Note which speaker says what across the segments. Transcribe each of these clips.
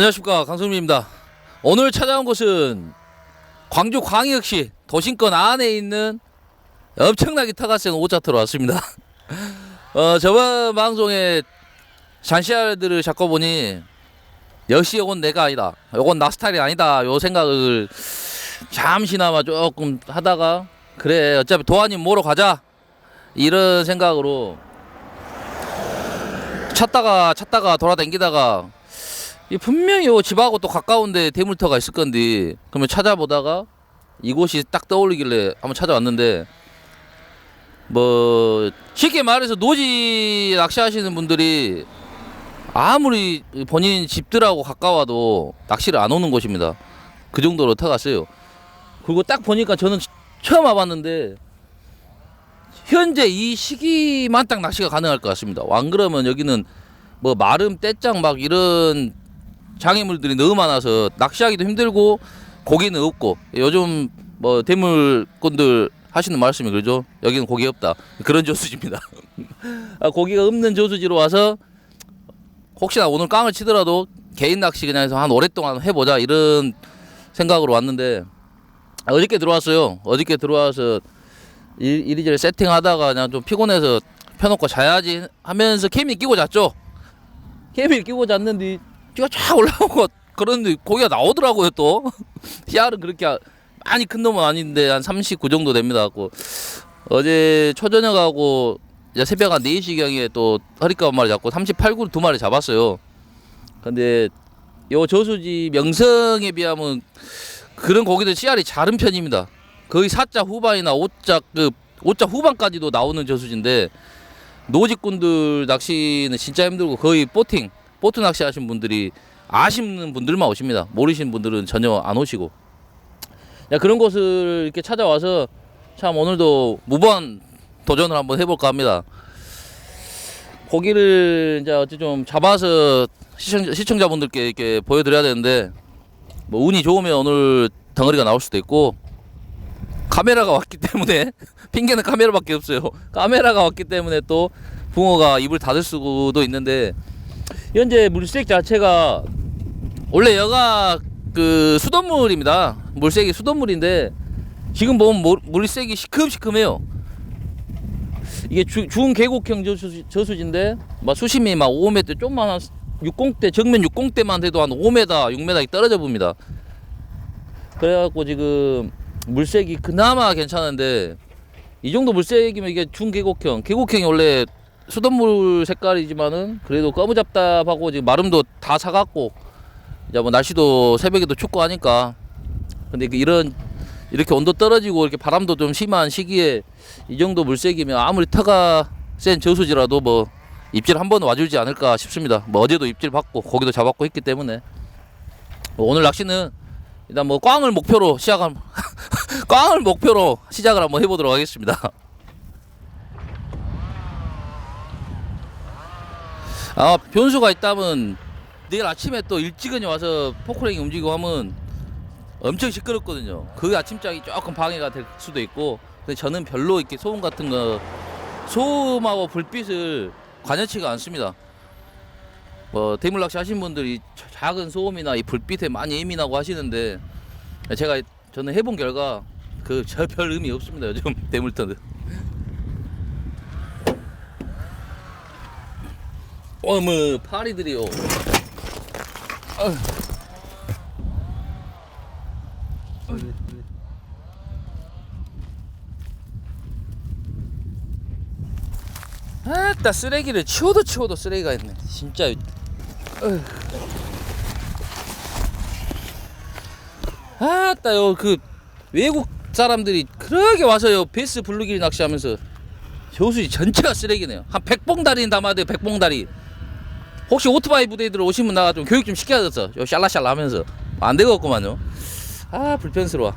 Speaker 1: 안녕하십니까 강성민입니다. 오늘 찾아온 곳은 광주 광역시 도심권 안에 있는 엄청나게 터가 센 오자트로 왔습니다. 어, 저번 방송에 잔시알들을 잡고 보니 역시 이건 내가 아니다. 이건 나 스타일이 아니다. 요 생각을 잠시나마 조금 하다가 그래 어차피 도안님 모러 가자 이런 생각으로 찾다가 찾다가 돌아다니다가 이 분명히 요 집하고 또 가까운데 대물터가 있을 건데 그러면 찾아보다가 이곳이 딱 떠올리길래 한번 찾아왔는데 뭐 쉽게 말해서 노지 낚시하시는 분들이 아무리 본인 집들하고 가까워도 낚시를 안 오는 곳입니다. 그 정도로 터갔어요. 그리고 딱 보니까 저는 처음 와봤는데 현재 이 시기만 딱 낚시가 가능할 것 같습니다. 안 그러면 여기는 뭐 마름, 떼짱 막 이런 장애물들이 너무 많아서 낚시하기도 힘들고 고기는 없고 요즘 뭐 대물꾼들 하시는 말씀이 그러죠. 여기는 고기 없다. 그런 저수지입니다. 아, 고기가 없는 저수지로 와서 혹시나 오늘 깡을 치더라도 개인 낚시 그냥 해서 한 오랫동안 해보자 이런 생각으로 왔는데 아, 어저께 들어왔어요. 어저께 들어와서 일- 이리저리 세팅하다가 그냥 좀 피곤해서 펴놓고 자야지 하면서 케미 끼고 잤죠. 케미를 끼고 잤는데 쥐가 쫙 올라오고 그런데 고기가 나오더라고요 또. 씨알은 그렇게 아- 많이 큰 놈은 아닌데 한 39 정도 됩니다. 갖고 어제 초저녁하고 이제 새벽 한 4시경에 또 허리값 한 마리 잡고 38구 두 마리 잡았어요. 근데 요 저수지 명성에 비하면 그런 고기들 씨알이 작은 편입니다. 거의 4자 후반이나 5자 그 5자 후반까지도 나오는 저수지인데 노직꾼들 낚시는 진짜 힘들고 거의 보팅 보트 낚시 하신 분들이 아시는 분들만 오십니다. 모르시는 분들은 전혀 안 오시고 야, 그런 곳을 이렇게 찾아와서 참 오늘도 무번 도전을 한번 해볼까 합니다. 고기를 이제 어찌 좀 잡아서 시청, 시청자분들께 이렇게 보여드려야 되는데 뭐 운이 좋으면 오늘 덩어리가 나올 수도 있고 카메라가 왔기 때문에 핑계는 카메라밖에 없어요. 카메라가 왔기 때문에 또 붕어가 입을 닫을 수도 있는데 현재 물색 자체가 원래 여가 그 수돗물입니다. 물색이 수돗물인데 지금 보면 물- 물색이 시큼시큼해요. 이게 주, 중 계곡형 저수, 저수지인데 막 수심이 막 5m 좀만 한 60대 정면 60대만 돼도 한 5m 6m 떨어져 봅니다. 그래갖고 지금 물색이 그나마 괜찮은데 이 정도 물색이면 이게 중계곡형 계곡형이 원래 수돗물 색깔이지만은 그래도 거무잡답하고 지금 마름도 다 사갖고 이제 뭐 날씨도 새벽에도 춥고 하니까 근데 그 이런 이렇게 온도 떨어지고 이렇게 바람도 좀 심한 시기에 이 정도 물색이면 아무리 터가 센 저수지라도 뭐 입질 한번 와주지 않을까 싶습니다. 뭐 어제도 입질 받고 고기도 잡았고 했기 때문에 뭐 오늘 낚시는 일단 뭐 꽝을 목표로 시작한 꽝을 목표로 시작을 한번 해보도록 하겠습니다. 아 변수가 있다면 내일 아침에 또 일찍은 와서 포크랭이 움직이고 하면 엄청 시끄럽거든요. 그 아침장이 조금 방해가 될 수도 있고 근데 저는 별로 이렇게 소음 같은 거 소음하고 불빛을 관여치가 않습니다. 뭐 대물낚시 하신 분들이 자- 작은 소음이나 이 불빛에 많이 예민하고 하시는데 제가 저는 해본 결과 그저별 의미 없습니다. 요즘 대물터는. 어머 파리들이요. 어휴. 어휴. 아따 쓰레기를 치워도 치워도 쓰레기가 있네. 진짜. 어휴. 아따 요그 외국 사람들이 그러게 와서요 베스 블루길 낚시하면서 저수지 전체가 쓰레기네요. 한 100봉다리는 담아도 돼요. 100봉다리. 혹시 오토바이 부대들 오시면 나가 좀 교육 좀 시켜야겠어. 요 샬라샬라 하면서 안 되겠구만요. 아 불편스러워.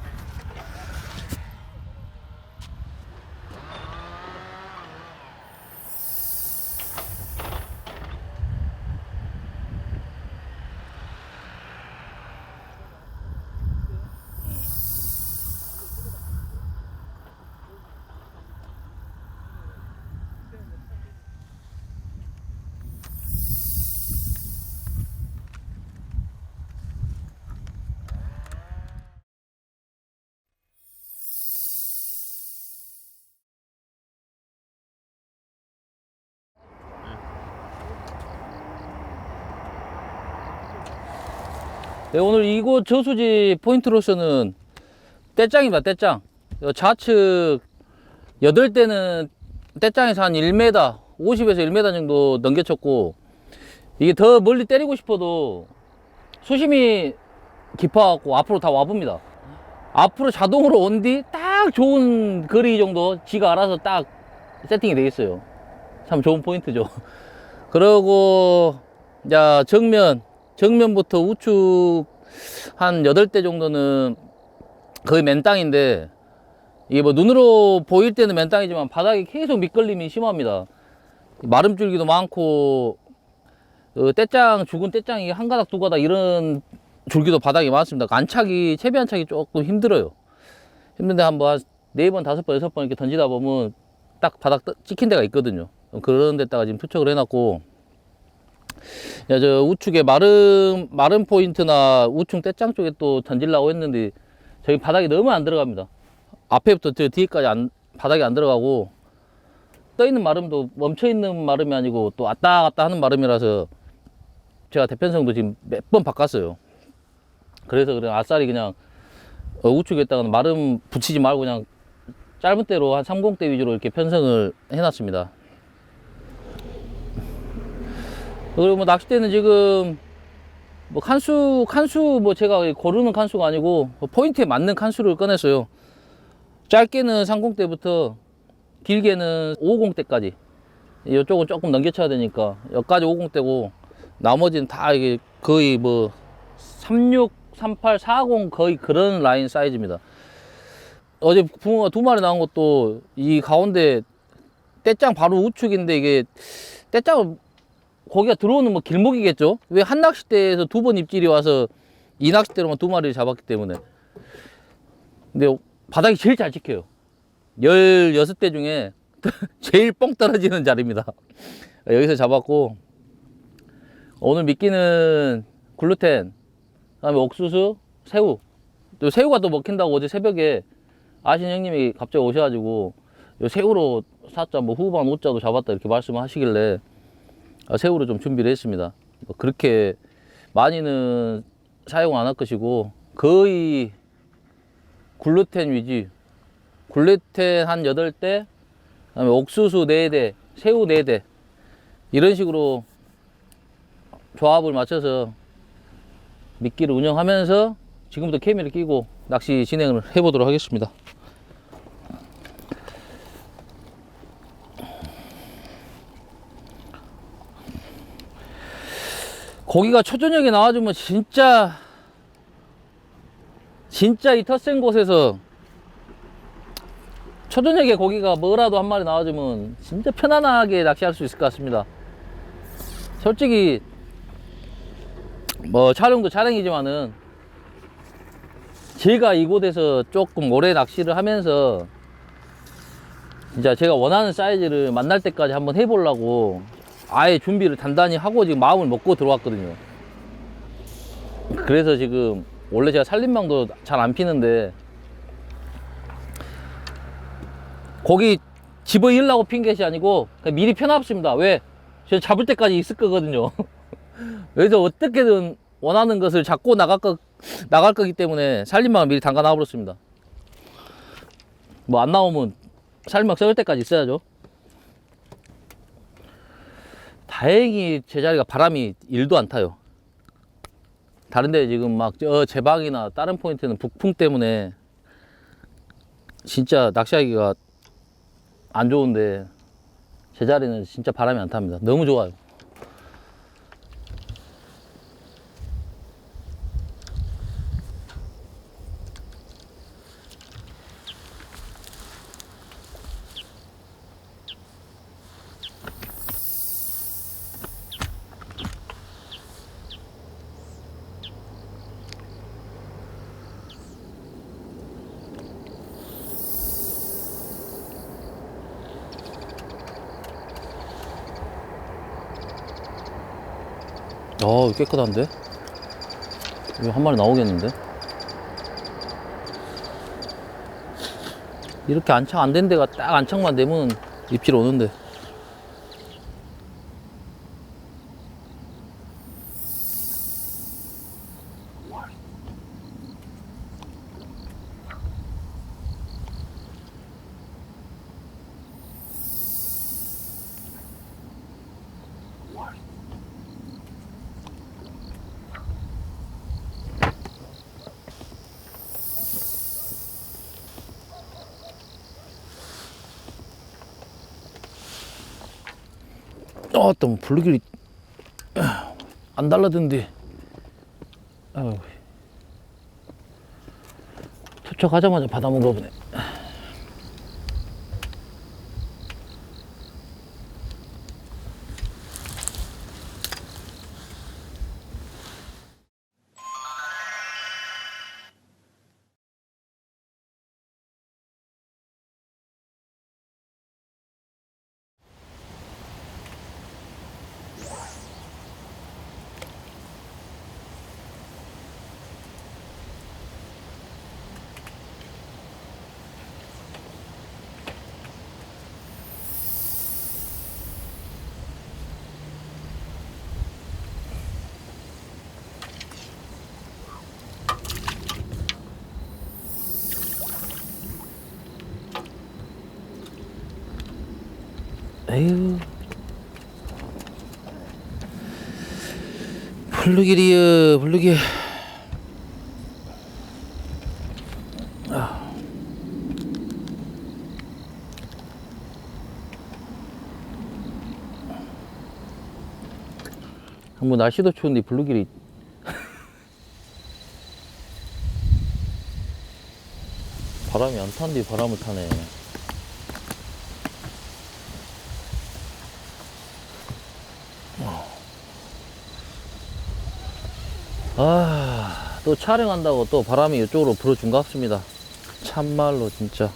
Speaker 1: 네, 오늘 이곳 저수지 포인트로서는 떼짱입니다, 떼짱. 요 좌측 8대는 떼짱에서 한 1m, 50에서 1m 정도 넘겨쳤고, 이게 더 멀리 때리고 싶어도 수심이 깊어갖고 앞으로 다 와봅니다. 앞으로 자동으로 온 뒤 딱 좋은 거리 정도 지가 알아서 딱 세팅이 되어 있어요. 참 좋은 포인트죠. 그러고, 자, 정면, 정면부터 우측 한 8대 정도는 거의 맨땅인데, 이게 뭐 눈으로 보일 때는 맨땅이지만 바닥에 계속 밑걸림이 심합니다. 마름줄기도 많고, 어, 떼짱, 죽은 떼짱이 한 가닥, 두 가닥 이런 줄기도 바닥에 많습니다. 안착이, 채비 안착이 조금 힘들어요. 힘든데 한번 네 번, 다섯 번, 여섯 번 이렇게 던지다 보면 딱 바닥 떠- 찍힌 데가 있거든요. 그런 데다가 지금 투척을 해놨고, 야, 저 우측에 마름, 마름 포인트나 우측 떼짱 쪽에 또 던질라고 했는데, 저기 바닥이 너무 안 들어갑니다. 앞에부터 저 뒤에까지 안, 바닥이 안 들어가고, 떠 있는 마름도 멈춰 있는 마름이 아니고 또 왔다 갔다 하는 마름이라서 제가 대편성도 지금 몇 번 바꿨어요. 그래서 그냥 아싸리 그냥 어, 우측에다가는 마름 붙이지 말고 그냥 짧은 대로 한 30대 위주로 이렇게 편성을 해놨습니다. 그리고 뭐 낚싯대는 지금 뭐 칸수 칸수 뭐 제가 고르는 칸수가 아니고 뭐 포인트에 맞는 칸수를 꺼냈어요. 짧게는 30대부터 길게는 50대까지 이쪽은 조금 넘겨쳐야 되니까 여기까지 50대고 나머지는 다 이게 거의 뭐 36, 38, 40 거의 그런 라인 사이즈입니다. 어제 붕어가 두 마리 나온 것도 이 가운데 떼짱 바로 우측인데 이게 떼짱 거기가 들어오는 뭐 길목이겠죠? 왜 한 낚싯대에서 두 번 입질이 와서 이 낚싯대로만 두 마리를 잡았기 때문에. 근데 바닥이 제일 잘 지켜요. 16대 중에 제일 뻥 떨어지는 자리입니다. 여기서 잡았고, 오늘 미끼는 글루텐, 그 다음에 옥수수, 새우. 또 새우가 또 먹힌다고 어제 새벽에 아신 형님이 갑자기 오셔가지고, 요 새우로 사자, 뭐 후반 5자도 잡았다 이렇게 말씀을 하시길래, 아, 새우로 좀 준비를 했습니다. 뭐 그렇게 많이는 사용 안 할 것이고, 거의 글루텐 위주, 글루텐 한 8대, 그다음에 옥수수 4대, 새우 4대 이런 식으로 조합을 맞춰서 미끼를 운영하면서 지금부터 케미를 끼고 낚시 진행을 해보도록 하겠습니다. 고기가 초저녁에 나와주면 진짜 진짜 이 텃센 곳에서 초저녁에 고기가 뭐라도 한 마리 나와주면 진짜 편안하게 낚시할 수 있을 것 같습니다. 솔직히 뭐 촬영도 촬영이지만은 제가 이곳에서 조금 오래 낚시를 하면서 진짜 제가 원하는 사이즈를 만날 때까지 한번 해보려고 아예 준비를 단단히 하고 지금 마음을 먹고 들어왔거든요. 그래서 지금 원래 제가 살림망도 잘 안 피는데 거기 집어일라고 핀 것이 아니고 미리 펴놨습니다. 왜? 저 잡을 때까지 있을 거거든요. 그래서 어떻게든 원하는 것을 잡고 나갈 거 나갈 거기 때문에 살림망을 미리 담가 놔버렸습니다. 뭐 안 나오면 살림망 썩을 때까지 있어야죠. 다행히 제 자리가 바람이 일도 안 타요. 다른데 지금 막 저 제방이나 다른 포인트는 북풍 때문에 진짜 낚시하기가 안 좋은데 제 자리는 진짜 바람이 안 탑니다. 너무 좋아요. 어 깨끗한데? 이거 한 마리 나오겠는데? 이렇게 안착 안 된 데가 딱 안착만 되면 입질 오는데 어, 또 블루길이 안 달라든데. 아유. 도착하자마자 받아먹어 보네. 에휴. 블루길이요, 블루길. 아. 뭐 날씨도 추운데 블루길이 바람이 안 타는데 바람을 타네. 아, 또 촬영한다고 또 바람이 이쪽으로 불어준 것 같습니다. 참말로 진짜.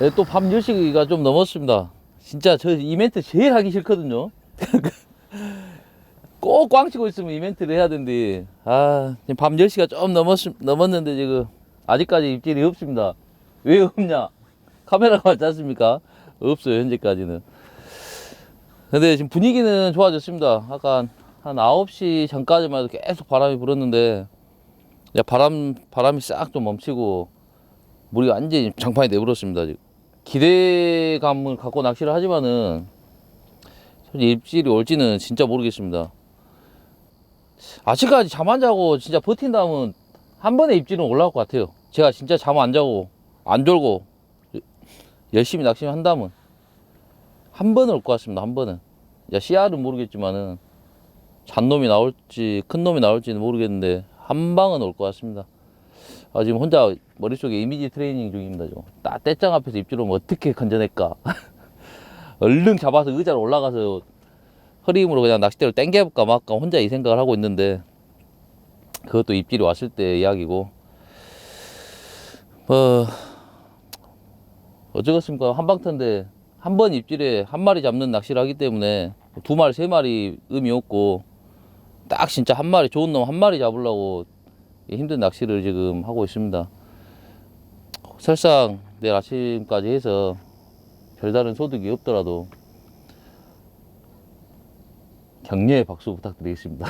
Speaker 1: 네, 또밤 10시가 좀 넘었습니다. 진짜 저 이벤트 제일 하기 싫거든요. 꼭 꽝치고 있으면 이벤트를 해야 되는데, 아, 지금 밤 10시가 좀 넘었, 넘었는데 지금 아직까지 입질이 없습니다. 왜 없냐? 카메라가 맞지 않습니까? 없어요, 현재까지는. 근데 지금 분위기는 좋아졌습니다. 아까 한 9시 전까지만 해도 계속 바람이 불었는데, 바람, 바람이 싹 좀 멈추고, 물이 완전히 장판이 내버렸습니다. 지금. 기대감을 갖고 낚시를 하지만은 입질이 올지는 진짜 모르겠습니다. 아직까지 잠 안 자고 진짜 버틴다면 한 번에 입질은 올라올 것 같아요. 제가 진짜 잠 안 자고 안 졸고 열심히 낚시를 한다면 한 번은 올 것 같습니다. 한 번은. 야, 씨알은 모르겠지만은 잔놈이 나올지 큰 놈이 나올지는 모르겠는데 한 방은 올 것 같습니다. 아, 지금 혼자 머릿속에 이미지 트레이닝 중입니다. 지금. 딱 떼짱 앞에서 입질 오면 어떻게 건져낼까. 얼른 잡아서 의자로 올라가서 허리 힘으로 그냥 낚싯대를 당겨볼까 말까 혼자 이 생각을 하고 있는데 그것도 입질이 왔을 때 이야기고 뭐 어쩌겠습니까 한방터인데 한 번 입질에 한 마리 잡는 낚시를 하기 때문에 두 마리 세 마리 의미 없고 딱 진짜 한 마리 좋은 놈 한 마리 잡으려고 힘든 낚시를 지금 하고 있습니다. 설상 내일 아침까지 해서 별다른 소득이 없더라도 격려의 박수 부탁드리겠습니다.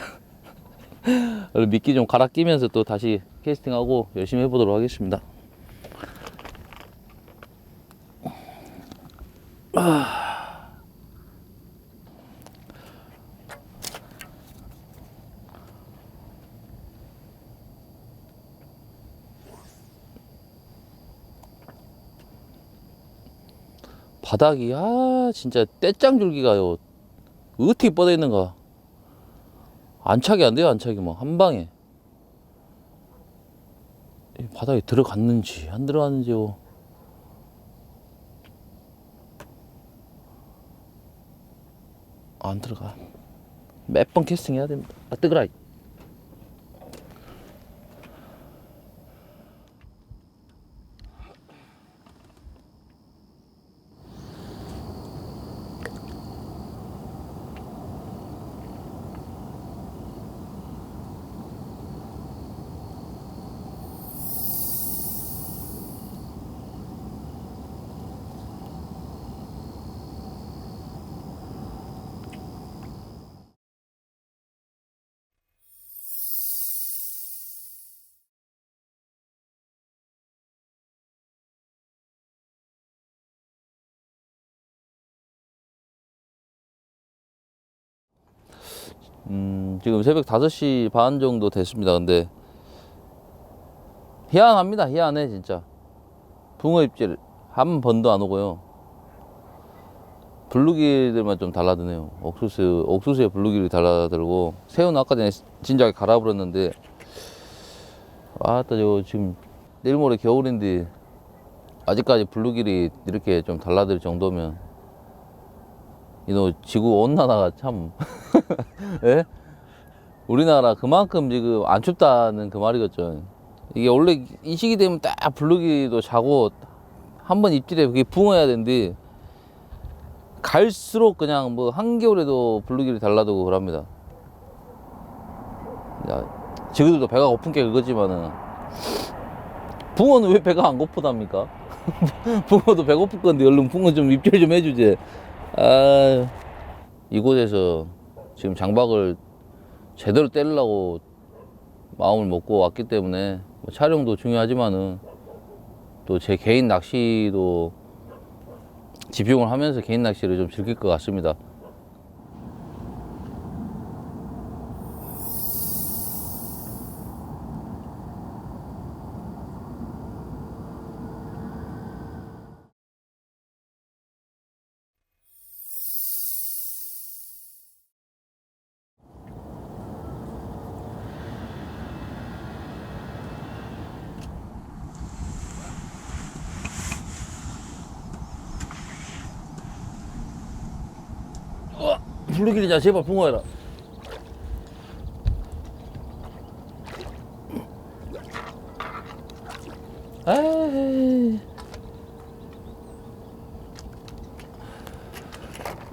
Speaker 1: 미끼 좀 갈아 끼면서 또 다시 캐스팅하고 열심히 해보도록 하겠습니다. 바닥이 아 진짜 떼짱 줄기가요. 어떻게 뻗어 있는가. 안착이 안 돼요 안착이 뭐. 한 방에. 이 바닥에 들어갔는지 안 들어갔는지요. 안 들어가. 몇 번 캐스팅 해야 됩니다. 아, 뜨거라. 음, 지금 새벽 5시 반 정도 됐습니다. 근데 희한합니다. 희한해 진짜. 붕어 입질 한 번도 안 오고요. 블루길들만 좀 달라드네요. 옥수수 옥수수에 블루길이 달라들고 새우는 아까 전에 진작에 갈아버렸는데 아따 저 지금 내일 모레 겨울인데 아직까지 블루길이 이렇게 좀 달라들 정도면 이노 지구 온난화가 참 예? 우리나라 그만큼 지금 안 춥다는 그 말이겠죠. 이게 원래 이 시기 되면 딱 블루기도 자고 한 번 입질에 그게 붕어야 되는데 갈수록 그냥 뭐 한겨울에도 블루기를 달라두고 그럽니다. 야, 지그들도 배가 고픈 게 그거지만은 붕어는 왜 배가 안 고프답니까? 붕어도 배고플 건데 얼른 붕어 좀 입질 좀 해주지. 아, 이곳에서 지금 장박을 제대로 때리려고 마음을 먹고 왔기 때문에 뭐 촬영도 중요하지만은 또 제 개인 낚시도 집중을 하면서 개인 낚시를 좀 즐길 것 같습니다. 어, 블루길이자 제발 붕어해라. 에이.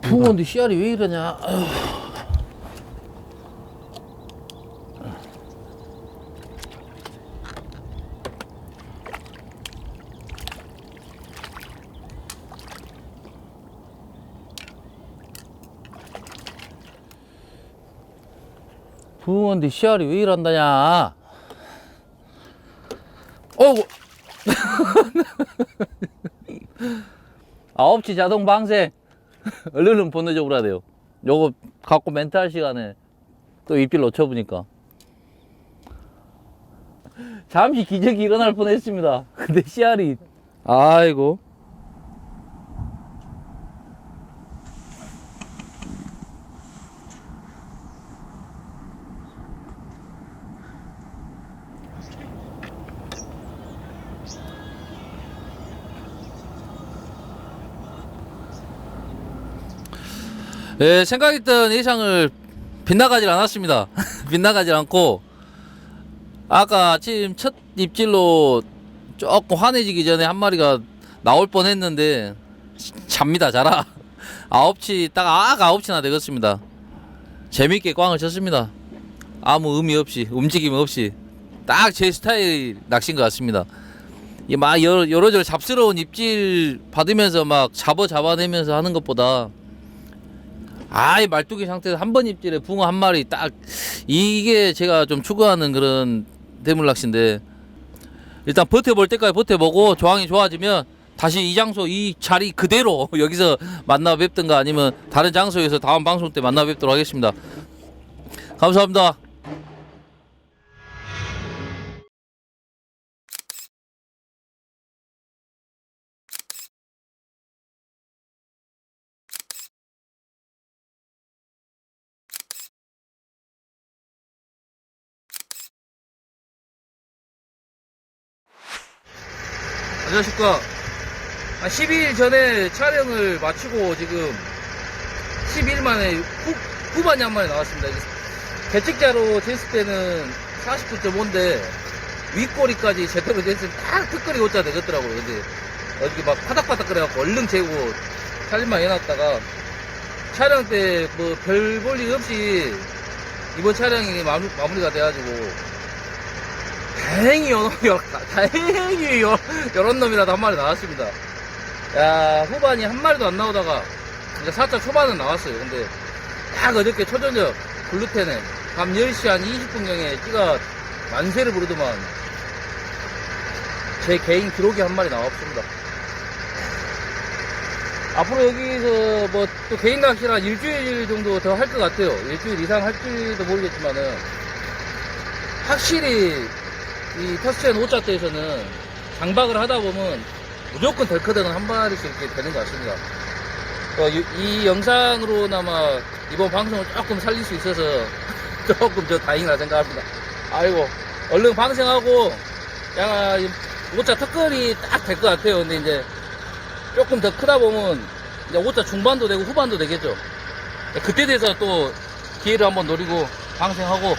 Speaker 1: 붕어인데 씨알이 왜 이러냐? 아휴. 붕어인데 씨알이 왜 이런다냐? 어구. 아홉시 자동 방생. 얼른 보내줘 그래야 돼요. 요거 갖고 멘트 할 시간에 또 입질 놓쳐보니까. 잠시 기적이 일어날 뻔 했습니다. 근데 씨알이. 아이고. 예, 생각했던 예상을 빗나가질 않았습니다. 빗나가질 않고 아까 아침 첫 입질로 조금 환해지기 전에 한 마리가 나올 뻔했는데 잡니다, 자라. 아홉치 딱악 아홉치나 되겠습니다. 재밌게 꽝을 쳤습니다. 아무 의미 없이 움직임 없이 딱 제 스타일 낚시인 것 같습니다. 막 여러 여러저러 잡스러운 입질 받으면서 막 잡아 잡아내면서 하는 것보다 아이 말뚝이 상태에서 한 번 입질에 붕어 한 마리 딱. 이게 제가 좀 추구하는 그런 대물 낚시인데 일단 버텨볼 때까지 버텨보고 조항이 좋아지면 다시 이 장소 이 자리 그대로 여기서 만나 뵙든가 아니면 다른 장소에서 다음 방송 때 만나 뵙도록 하겠습니다. 감사합니다 안녕하십니까. 한 12일 전에 촬영을 마치고 지금 12일 만에 훅 후반이 한 마리 나왔습니다. 개측자로 쟀을 때는 49.5인데 윗꼬리까지 제대로 쟀을 때딱 특거리 오자 되겠더라고요. 근데 어떻게 막 파닥파닥 그래갖고 얼른 재고 살림만 해놨다가 촬영 때 뭐 별 볼일 없이 이번 촬영이 마무, 마무리가 돼가지고 다행히 요, 요, 다행히 요, 요런 놈이라도 한 마리 나왔습니다. 야 후반이 한 마리도 안 나오다가 이제 살짝 초반은 나왔어요. 근데 딱 어저께 초저녁 글루텐에 밤 10시 한 20분경에 찌가 만세를 부르더만 제 개인 기록이 한 마리 나왔습니다. 앞으로 여기서 뭐 또 개인 낚시를 한 일주일 정도 더 할 것 같아요. 일주일 이상 할지도 모르겠지만은 확실히 이 터스첸 5자대에서는 장박을 하다 보면 무조건 델커등은 한 마리씩 이렇게 되는 것 같습니다. 어, 이, 이 영상으로나마 이번 방송을 조금 살릴 수 있어서 조금 저 다행이라 생각합니다. 아이고, 얼른 방생하고, 야, 5자 턱걸이 딱 될 것 같아요. 근데 이제 조금 더 크다 보면 이제 5자 중반도 되고 후반도 되겠죠. 그때 돼서 또 기회를 한번 노리고 방생하고,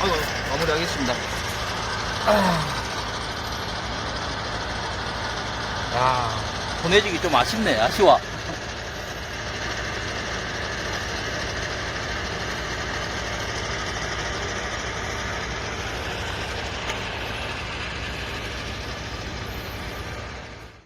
Speaker 1: 아이고, 마무리하겠습니다. 아. 야, 보내주기 좀 아쉽네, 아쉬워.